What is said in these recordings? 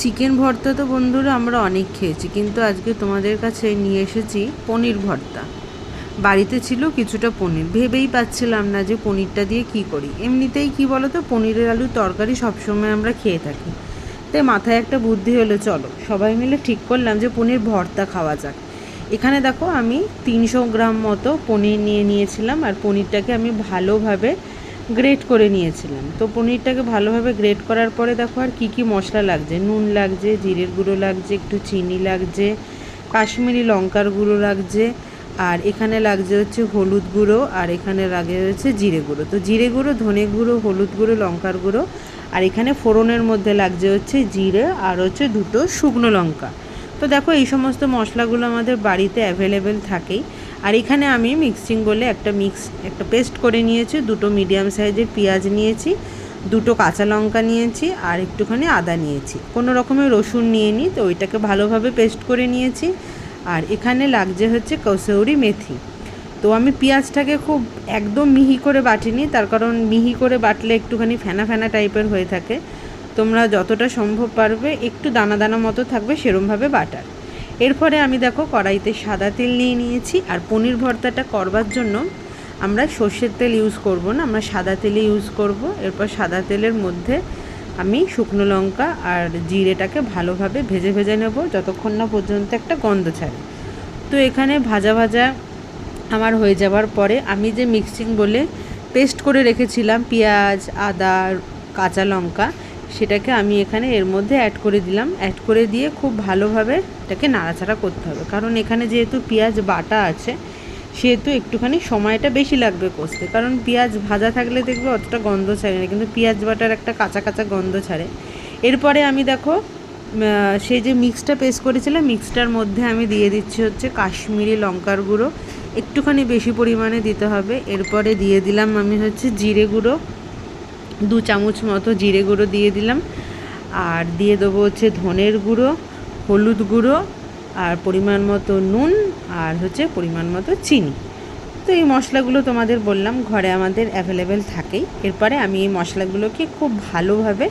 Chicken ভর্তা তো বন্ধুরা আমরা অনেক খেয়েছি, কিন্তু আজকে তোমাদের কাছে নিয়ে এসেছি পনির ভর্তা। বাড়িতে ছিল কিছুটা পনির, ভেবেই পাচ্ছিলাম না যে পনিরটা দিয়ে কি করি। এমনিতেই কি বলো তো পনিরের আলুর তরকারি সবসময় আমরা খেয়ে থাকি। তাই মাথায় একটা বুদ্ধি হলো, চলো সবাই মিলে ঠিক করলাম যে পনির ভর্তা খাওয়া যাক। এখানে দেখো আমি তিনশো গ্রাম মতো পনির নিয়ে নিয়েছিলাম, আর পনিরটাকে আমি ভালোভাবে গ্রেট করে নিয়েছিলাম। তো পনিরটাকে ভালোভাবে গ্রেট করার পরে দেখো আর কী কী মশলা লাগছে। নুন লাগছে, জিরের গুঁড়ো লাগছে, একটু চিনি লাগছে, কাশ্মীরি লঙ্কার গুঁড়ো লাগছে, আর এখানে লাগছে হচ্ছে হলুদ গুঁড়ো, আর এখানে লাগে হচ্ছে জিরে গুঁড়ো। তো জিরে গুঁড়ো, ধনে গুঁড়ো, হলুদ গুঁড়ো, লঙ্কার গুঁড়ো, আর এখানে ফোড়নের মধ্যে লাগছে হচ্ছে জিরে, আর হচ্ছে দুটো শুকনো লঙ্কা। তো দেখো, এই সমস্ত মশলাগুলো আমাদের বাড়িতে অ্যাভেলেবেল থাকেই। আর এখানে আমি মিক্সিং বলে একটা মিক্স একটা পেস্ট করে নিয়েছি, দুটো মিডিয়াম সাইজের পেঁয়াজ নিয়েছি, দুটো কাঁচা লঙ্কা নিয়েছি, আর একটুখানি আদা নিয়েছি। কোনো রকমের রসুন নিয়ে নিই তো ওইটাকে ভালোভাবে পেস্ট করে নিয়েছি। আর এখানে লাগছে হচ্ছে কসৌরি মেথি। তো আমি পেঁয়াজটাকে খুব একদম মিহি করে বাটিনি, তার কারণ মিহি করে বাটলে একটুখানি ফেনা ফেনা টাইপের হয়ে থাকে। তোমরা যতটা সম্ভব পারবে, একটু দানা দানা মতো থাকবে, সেরমভাবে বাটার। এরপরে আমি দেখো কড়াইতে সাদা তেল নিয়ে নিয়েছি, আর পনির ভর্তাটা করবার জন্য আমরা সর্ষের তেল ইউজ করব না, আমরা সাদা তেলে ইউজ করব। এরপর সাদা তেলের মধ্যে আমি শুকনো লঙ্কা আর জিরেটাকে ভালোভাবে ভেজে ভেজে নেব, যতক্ষণ না পর্যন্ত একটা গন্ধ ছাড়ে। তো এখানে ভাজা ভাজা আমার হয়ে যাওয়ার পরে আমি যে মিক্সিং বলে পেস্ট করে রেখেছিলাম, পেঁয়াজ, আদা, কাঁচা লঙ্কা সেটাকে আমি এখানে এর মধ্যে অ্যাড করে দিলাম। অ্যাড করে দিয়ে খুব ভালোভাবে এটাকে নাড়াচাড়া করতে হবে। কারণ এখানে যেহেতু পেঁয়াজ বাটা আছে, সেহেতু একটুখানি সময়টা বেশি লাগবে কষতে। কারণ পেঁয়াজ ভাজা থাকলে দেখবে অতটা গন্ধ ছাড়ে না, কিন্তু পেঁয়াজ বাটার একটা কাঁচা কাঁচা গন্ধ ছাড়ে। এরপরে আমি দেখো সেই যে মিক্সটা পেস্ট করেছিলাম মিক্সটার মধ্যে আমি দিয়ে দিচ্ছি হচ্ছে কাশ্মীরি লঙ্কার গুঁড়ো। একটুখানি বেশি পরিমাণে দিতে হবে। এরপরে দিয়ে দিলাম আমি হচ্ছে জিরে গুঁড়ো। দু চামচ মতো জিরে গুঁড়ো দিয়ে দিলাম। আর দিয়ে দেবো হচ্ছে ধনের গুঁড়ো, হলুদ গুঁড়ো, আর পরিমাণ মতো নুন, আর হচ্ছে পরিমাণ মতো চিনি। তো এই মশলাগুলো তোমাদের বললাম, ঘরে আমাদের অ্যাভেলেবেল থাকেই। এরপরে আমি এই মশলাগুলোকে খুব ভালোভাবে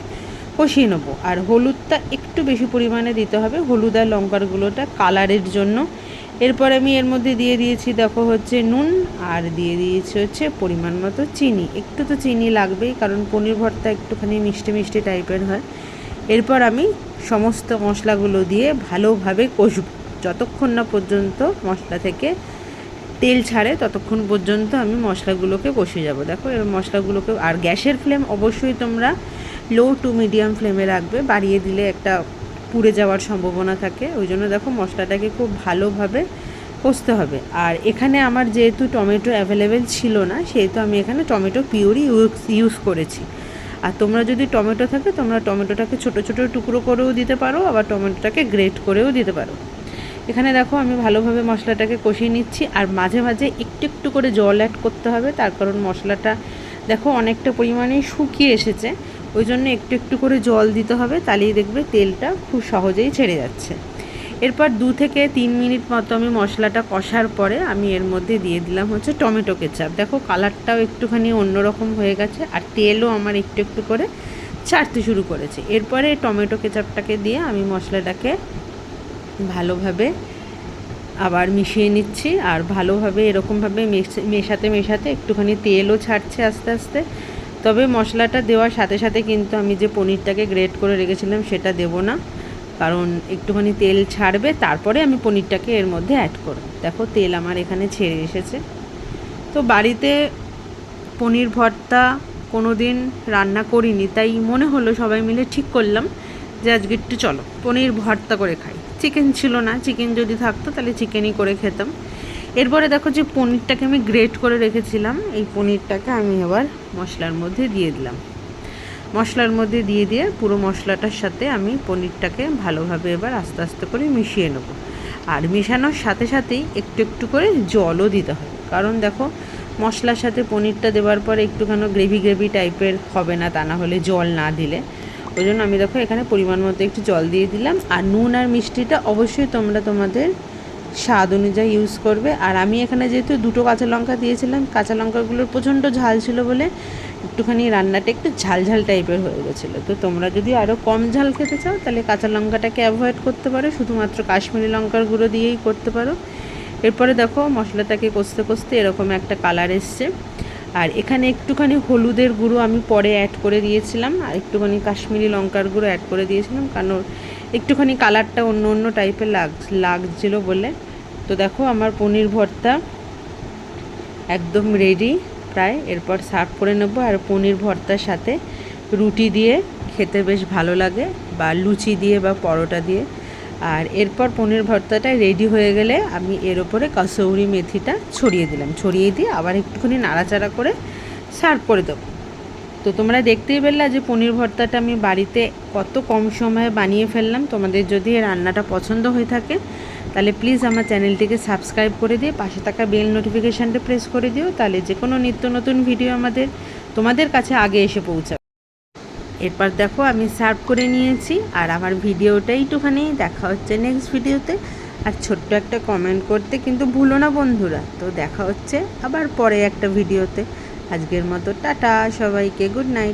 কষিয়ে নেব। আর হলুদটা একটু বেশি পরিমাণে দিতে হবে। হলুদ আর লঙ্কার গুঁড়োটা কালারের জন্য এরপর আমি এর মধ্যে দিয়ে দিয়েছি, দেখো হচ্ছে নুন আর দিয়ে দিয়েছি হচ্ছে পরিমাণ মতো চিনি। একটু তো চিনি লাগবেই, কারণ পনির ভর্তা একটুখানি মিষ্টি মিষ্টি টাইপের হয়। এরপর আমি সমস্ত মশলাগুলো দিয়ে ভালোভাবে কষব। যতক্ষণ না পর্যন্ত মশলা থেকে তেল ছাড়ে, ততক্ষণ পর্যন্ত আমি মশলাগুলোকে কষে যাব। দেখো এর মশলাগুলোকে, আর গ্যাসের ফ্লেম অবশ্যই তোমরা লো টু মিডিয়াম ফ্লেমে রাখবে। বাড়িয়ে দিলে একটা পুড়ে যাওয়ার সম্ভাবনা থাকে। ওই জন্য দেখো মশলাটাকে খুব ভালোভাবে কষতে হবে। আর এখানে আমার যেহেতু টমেটো অ্যাভেলেবেল ছিল না, সেহেতু আমি এখানে টমেটো পিওরই ইউজ করেছি। আর তোমরা যদি টমেটো থাকে, তোমরা টমেটোটাকে ছোটো ছোটো টুকরো করেও দিতে পারো, আবার টমেটোটাকে গ্রেট করেও দিতে পারো। এখানে দেখো আমি ভালোভাবে মশলাটাকে কষিয়ে নিচ্ছি, আর মাঝে মাঝে একটু একটু করে জল অ্যাড করতে হবে। তার কারণ মশলাটা দেখো অনেকটা পরিমাণে শুকিয়ে এসেছে। ওই জন্য একটু একটু করে জল দিতে হবে, তাহলেই দেখবে তেলটা খুব সহজেই ছেড়ে যাচ্ছে। এরপর দু থেকে তিন মিনিট মতো আমি মশলাটা কষার পরে আমি এর মধ্যে দিয়ে দিলাম হচ্ছে টমেটো কেচাপ। দেখো কালারটাও একটুখানি অন্যরকম হয়ে গেছে আর তেলও আমার একটু একটু করে ছাড়তে শুরু করেছে। এরপরে টমেটো কেচাপটাকে দিয়ে আমি মশলাটাকে ভালোভাবে আবার মিশিয়ে নিচ্ছি আর ভালোভাবে এরকমভাবে মেশাতে মেশাতে একটুখানি তেলও ছাড়ছে আস্তে আস্তে। তবে মশলাটা দেওয়ার সাথে সাথে কিন্তু আমি যে পনিরটাকে গ্রেট করে রেখেছিলাম সেটা দেব না। কারণ একটুখানি তেল ছাড়বে, তারপরে আমি পনিরটাকে এর মধ্যে অ্যাড করব। দেখো তেল আমার এখানে ছেড়ে এসেছে। তো বাড়িতে পনির ভর্তা কোনো দিন রান্না করিনি, তাই মনে হলো সবাই মিলে ঠিক করলাম যে আজকে একটু চলো। পনির ভর্তা করে খাই। চিকেন ছিল না চিকেন যদি থাকতো তাহলে চিকেনই করে খেতাম। এরপরে দেখো যে পনিরটাকে আমি গ্রেট করে রেখেছিলাম। এই পনিরটাকে আমি আবার মশলার মধ্যে দিয়ে দিলাম। মশলার মধ্যে দিয়ে দিয়ে পুরো মশলাটার সাথে আমি পনিরটাকে ভালোভাবে এবার আস্তে আস্তে করে মিশিয়ে নেব। আর মেশানোর সাথে সাথেই একটু একটু করে জলও দিতে হবে কারণ দেখো, মশলার সাথে পনিরটা দেওয়ার পরে একটুখানি গ্রেভি গ্রেভি টাইপের হবে না, তা না হলে জল না দিলে। ওই জন্য আমি দেখো এখানে পরিমাণ মতো একটু জল দিয়ে দিলাম। আর নুন আর মিষ্টিটা অবশ্যই তোমরা তোমাদের স্বাদ অনুযায়ী ইউজ করবে। আর আমি এখানে যেহেতু দুটো কাঁচা লঙ্কা দিয়েছিলাম, কাঁচা লঙ্কাগুলোর প্রচণ্ড ঝাল ছিল বলে একটুখানি রান্নাটা একটু ঝাল ঝাল টাইপের হয়ে গেছিল। তো তোমরা যদি আরও কম ঝাল খেতে চাও, তাহলে কাঁচা লঙ্কাটাকে অ্যাভয়েড করতে পারো। শুধুমাত্র কাশ্মীরি লঙ্কার গুঁড়ো দিয়েই করতে পারো। এরপরে দেখো, মশলাটাকে কষতে কষতে এরকম একটা কালার এসছে। আর এখানে একটুখানি হলুদের গুঁড়ো আমি পরে অ্যাড করে দিয়েছিলাম। আর একটুখানি কাশ্মীরি লঙ্কার গুঁড়ো অ্যাড করে দিয়েছিলাম। কারণ একটুখানি কালারটা অন্য অন্য টাইপের লাগ, লাগছিল বলে। তো দেখো আমার পনির ভর্তা একদম রেডি প্রায়। এরপর সার্ভ করে নেব আর পনির ভর্তার সাথে রুটি দিয়ে খেতে বেশ ভালো লাগে বা লুচি দিয়ে বা পরোটা দিয়ে। আর এরপর পনির ভর্তাটা রেডি হয়ে গেলে আমি এর ওপরে কসৌরি মেথিটা ছড়িয়ে দিলাম। ছড়িয়ে দিয়ে আবার একটুখানি নাড়াচাড়া করে সার্ভ করে দেবো। তো তোমরা দেখতেই পেলে যে পনির ভর্তাটা আমি বাড়িতে কত কম সময়ে বানিয়ে ফেললাম। তোমাদের যদি রান্নাটা পছন্দ হয়ে থাকে, তাহলে প্লিজ আমার চ্যানেলটিকে সাবস্ক্রাইব করে দিয়ে পাশে থাকা বেল নোটিফিকেশানটা প্রেস করে দিও, তাহলে যে কোনো নিত্য নতুন ভিডিও আমাদের, তোমাদের কাছে আগে এসে পৌঁছাবে। এরপর দেখো আমি সার্ভ করে নিয়েছি, আর আমার ভিডিওটা একটুখানি দেখা হচ্ছে নেক্সট ভিডিওতে আর ছোট্ট একটা কমেন্ট করতে, কিন্তু ভুলো না বন্ধুরা। তো দেখা হচ্ছে আবার পরে একটা ভিডিওতে আজকের মতো টাটা সবাইকে গুড নাইট।